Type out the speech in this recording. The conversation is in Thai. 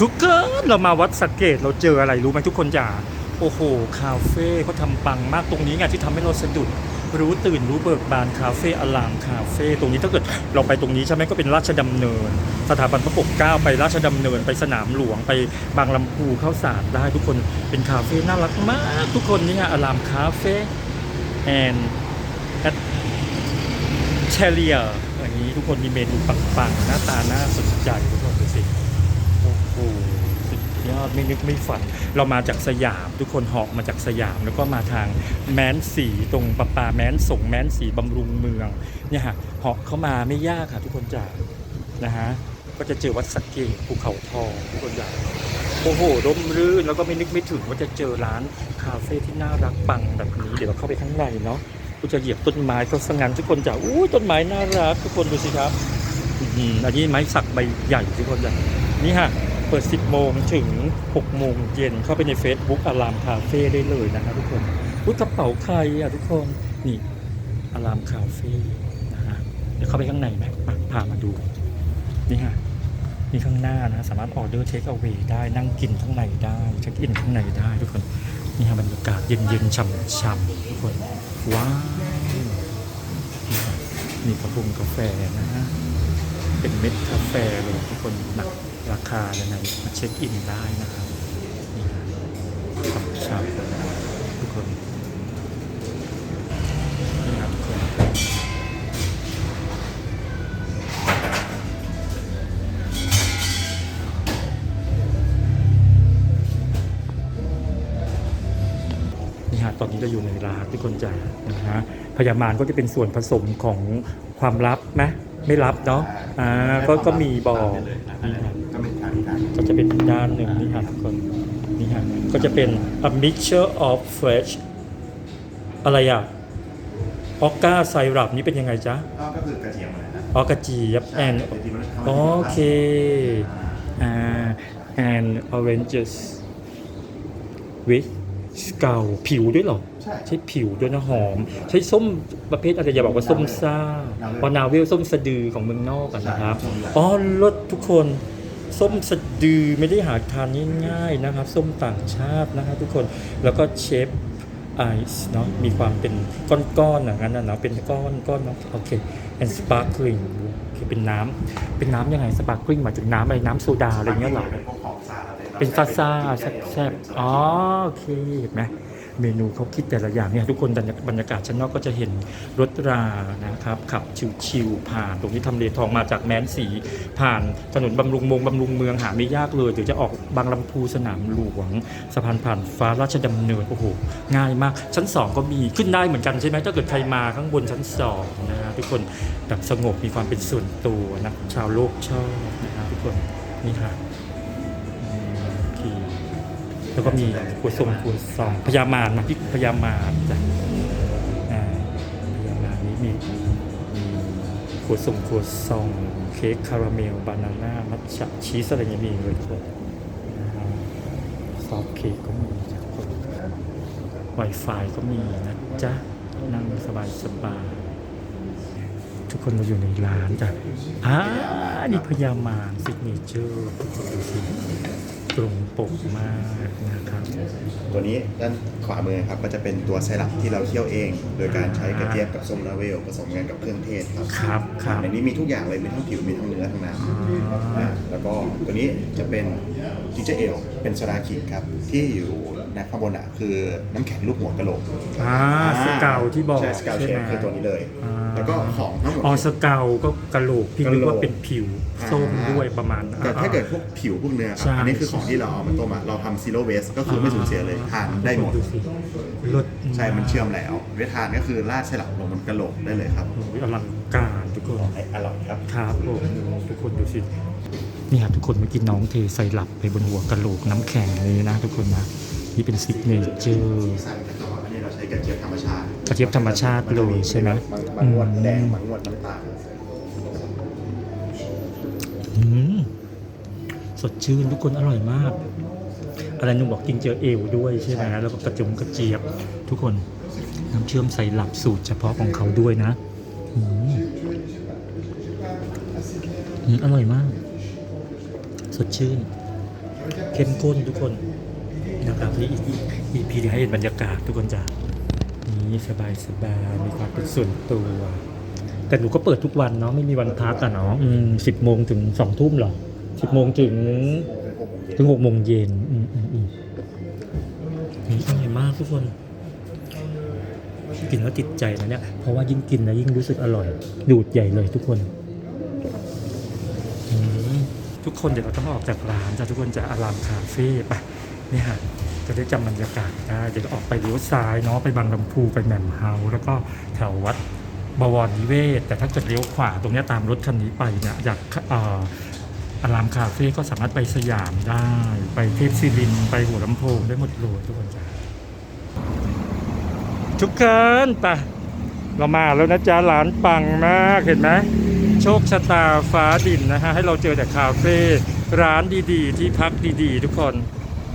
ทุกคนเรามาวัดสะเกตเราเจออะไรรู้ไหมทุกคนจ๋าโอ้โห คาเฟ่เขาทำปังมากตรงนี้ไงที่ทำให้เราสะดุดรู้ตื่นรู้เบิกบานคาเฟ่อลามคาเฟ่ตรงนี้ถ้าเกิดเราไปตรงนี้ใช่ไหมก็เป็นราชดำเนิน สถาบันพระปกเกล้าไปราชดำเนินไปสนามหลวงไปบางลำพูเข้าสารได้ทุกคนเป็นคาเฟ่น่ารักมาก ทุกคนนี่ไงอลามคาเฟ่แอนแอดเชเลียอย่างนี้ทุกคนมีเมนูปังๆหน้าตาน่าสนใจทุกคนดูสิ โอ้โหสุดยอด ไม่นึกไม่ฝัน เรามาจากสยาม ทุกคนเหอกมาจากสยาม แล้วก็มาทางแม้นสีตรงปะปาแม้นส่งแม้นสีบำรุงเมืองเนี่ยฮะเหาะเข้ามาไม่ยากค่ะทุกคนจ๋านะฮะก็จะเจอวัดสักเกตภูเขาทองทุกคนจ๋าโอ้โหร่มรื่นแล้วก็ไม่นึกไม่ถึงว่าจะเจอร้านคาเฟ่ที่น่ารักปังแบบนี้เดี๋ยวเราเข้าไปข้างในเนาะกูจะเหยียบต้นไม้ก็สงันทุกคนจ๋าอู้ต้นไม้น่ารักทุกคนดูสิครับอันนี้ไม้สักใบใหญ่ทุกคนจ้ะนี่ฮะ เปิด 10 โมงถึง 6 โมงเย็นเข้าไปใน Facebook อารามคาเฟ่ได้เลยนะครับทุกคนอุ้ยกระเป๋าใครอะทุกคน นี่อารามคาเฟ่นะฮะเดี๋ยวเข้าไปข้างในไหมพามาดู นี่ฮะนี่ข้างหน้านะ สามารถออเดอร์เทคเอา a y ได้นั่งกินข้างในได้เช็คอินข้างในได้ทุกคน นี่ฮะบรรยากาศเย็นๆช่ำๆทุกคน ว้าวนี่ฮะมีกระพุงกาแฟนะฮะเป็นเม็ดกาแฟเลยทุกคนหนัก ราคายังไงมาเช็คอินได้นะครับนี่ฮะของชาทุกคนนี่ครับทุกคนนี่ฮะตอนนี้เราอยู่ในร้านทุกคนจ๋านะฮะพยามารก็จะเป็นส่วนผสมของความลับไหม ไม่ลับเนาะอ่าก็ก็มีบอกนี่ฮะก็เป็นการการก็จะเป็นอีกด้านหนึ่งนี่ครับทุกคนนี่ฮะก็จะเป็น a mixture of fresh อะไรอะออกก้าไซรัปนี่เป็นยังไงจ๊ะก็คือกระเทียมนะฮะออกกระเจียบแอนจริงๆมันทำโอเคอ่า and oranges with skull ผิวด้วยเหรอ ใช่ใช้ผิวด้วยนะหอม ใช้ส้มประเภทอะไรอย่าบอกว่าส้มซ่าพอนาเวลส้มสะดือของเมืองนอกกันนะครับอ๋อรสทุกคนส้มสะดือไม่ได้หาทานง่ายๆนะครับ ส้มต่างชาตินะครับทุกคนแล้วก็เชฟไอซ์เนาะมีความเป็นก้อนๆอย่างนั้นนะเนาะเป็นก้อนก้อนเนาะโอเค and sparkling คือเป็นน้ำเป็นน้ำยังไง sparkling หมายถึงน้ำอะไรน้ำโซดาอะไรเงี้ยเหรอเป็นพวกของซาอะไรเป็นซาซาแซ่บๆอ๋อโอเคเห็นไหม เมนูเขาคิดแต่ละอย่างเนี่ยทุกคนบรรยากาศชั้นนอกก็จะเห็นรถรานะครับขับชิวๆผ่านตรงนี้ทำเลทองมาจากแม้นสี ผ่านถนนบำรุงมงบำรุงเมืองหาไม่ยากเลยเดี๋ยวจะออกบางลำพูสนามหลวงสะพานผ่านฟ้าราชดำเนินโอ้โหง่ายมาก ชั้น 2 ก็มีขึ้นได้เหมือนกันใช่ไหมถ้าเกิดใครมาข้างบนชั้น2นะฮะทุกคนแบบสงบมีความเป็นส่วนตัวนะชาวโลกชอบนะฮะทุกคนนี่ค่ะโอเค แล้วก็มีขวดส้มขวดซองพยามารนะพี่พยามารจ้ะพยามารนี้มีมีขวดส้มขวดซองเค้กคาราเมลบานาน่ามัทฉะชีสอะไรเงี้ยมีเลยทุกคนซอฟเค้กก็มีจ้ะทุกคนไวไฟก็มีนะจ๊ะนั่งสบายสบายทุกคนเราอยู่ในร้านจ้ะอ่านี่พยามารซิกเนเจอร์ทุกคนดูสิ ตรงปกมากนะครับ ตัวนี้ด้านขวามือครับก็จะเป็นตัวไซรัปที่เราเคี่ยวเอง โดยการใช้กระเทียมกับส้มลาเวลผสมกันกับเครื่องเทศครับครับครับ ในนี้มีทุกอย่างเลยมีทั้งผิวมีทั้งเนื้อทั้งน้อ่าำนะแล้วก็ตัวนี้จะเป็นจิงเจอร์เอลเป็นโซดาขิงครับที่อยู่ในข้างบนอะคือน้ำแข็งลูกหัวกะโหลกอ่าสเกาที่บอกใช่สเกลใช่เชไหมฟคือตัวนี้เลย อ่า แล้วก็ของทั้งหมด อ๋อสเกาก็กะโหลกพี่นึกว่าะโหลกเป็นผิวส้มด้วยประมาณแต่ถ้าเกิดพวกผิวพวกเนื้อคใช่ รับอันนี้คือของที่เราเอามาต้มอะเราทำซีโร่เวสก็คือไม่สูญเสียเลยทานได้หมดดูสิรสใช่มันเชื่อมแล้วเวทานก็คือราดไส้หลักลงบนกระโหลกได้เลยครับโอ้ยอลังการทุกคน อร่อยครับ ครับผมทุกคนดูสินี่ครับทุกคนเมื่อกี้น้องเทใส่หลับไปบนหัวกะโหลกน้ำแข็งเลยนะทุกคนนะ นี่เป็นซิกเนเจอร์ ใส่แต่ว่าอันนี้เราใช้กระเจี๊ยบธรรมชาติกระเจี๊ยบธรรมชาติเลยใช่ไหมบางบางงวดแดงบางงวดน้ำตาลอืมสดชื่นทุกคนอร่อยมากอะไรนุ่มบอกกินเจอเอวด้วยใช่ไหมแล้วก็กระจงกระเจี๊ยบ ทุกคนน้ำเชื่อมใส่หลับสูตรเฉพาะของเขาด้วยนะอืมอืมอร่อยมาก สดชื่น เข้มข้นทุกคนนะครับนี่อีกอีพีที่ให้เห็นบรรยากาศทุกคนจ้ะนี่ สบายสบายมีความเป็นส่วนตัว แต่หนูก็เปิดทุกวันเนาะไม่มีวันพักอะเนาะสิบโมงถึงสองทุ่มเหรอสิบโมงถึงถึงหกโมงเย็นอืมอืมอืมนี่อร่อยมากทุกคนกินแล้วติดใจนะเนี่ย เพราะว่ายิ่งกินนะยิ่งรู้สึกอร่อย ดูดใหญ่เลยทุกคนอืมทุกคนเดี๋ยวเราต้องออกจากร้านจะทุกคนจะอารามคาเฟ่ไปเนี่ยฮะจะได้จำบรรยากาศได้เดี๋ยวออกไปเลี้ยวซ้ายเนาะไปบางลำพูไปแหม่มเฮาแล้วก็แถววัดบวรนิเวศ แต่ถ้าเกิดเลี้ยวขวาตรงนี้ตามรถคันนี้ไปเนี่ยอยากอารามคาเฟ่ก็สามารถไปสยามได้ ไปเทพศิรินไปหัวลำโพงได้หมดเลยทุกคนจ้ะทุกคนไปเรามาแล้วนะจ๊ะร้านปังมากเห็นไหมโชคชะตาฟ้าดินนะฮะให้เราเจอแต่คาเฟ่ร้านดีๆ ที่พักดีๆ ทุกคน